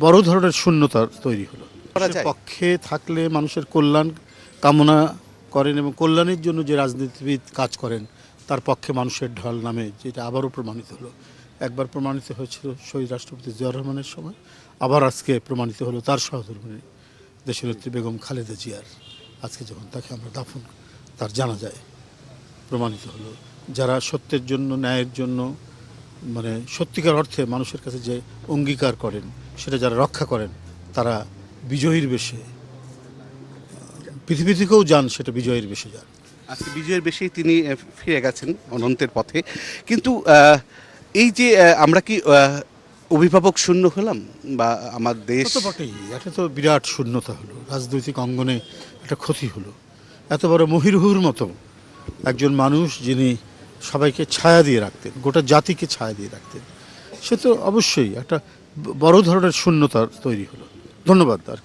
বড় ধরনের শূন্যতা তৈরি হলো। পক্ষে থাকলে মানুষের কল্যাণ কামনা করেন এবং কল্যাণের জন্য যে রাজনীতিবিদ কাজ করেন তার পক্ষে মানুষের ঢল নামে যেটা আবারও প্রমাণিত হলো। একবার প্রমাণিত হয়েছিল শহীদ রাষ্ট্রপতি জিয়াউর রহমানের সময় আবার আজকে প্রমাণিত হলো তার সহধর্মিনী দেশনেত্রী বেগম খালেদা জিয়ার। আজকে যখন তাকে আমরা দাফন তার জানা যায় প্রমাণিত হলো। যারা সত্যের জন্য ন্যায়ের জন্য মানে সত্যিকার অর্থে মানুষের কাছে যে অঙ্গীকার করেন সেটা যারা রক্ষা করেন তারা বিজয়ীর বেশে পৃথিবী থেকেও যান সেটা বিজয়ীর বেশে যান। আজকে বিজয়ের বেশি তিনি ফিরে গেছেন অনন্তের পথে। কিন্তু এই যে আমরা কি অভিভাবক শূন্য হলাম? বা আমার দেশ তো বটেই। এটা তো বিরাট শূন্যতা হলো। রাজনৈতিক অঙ্গনে একটা ক্ষতি হলো। এত বড় মহিরুহুর মতো একজন মানুষ যিনি সবাইকে ছায়া দিয়ে রাখতেন, গোটা জাতিকে ছায়া দিয়ে রাখতেন। সে তো অবশ্যই একটা বড় ধরনের শূন্যতা তৈরি হলো। ধন্যবাদ আর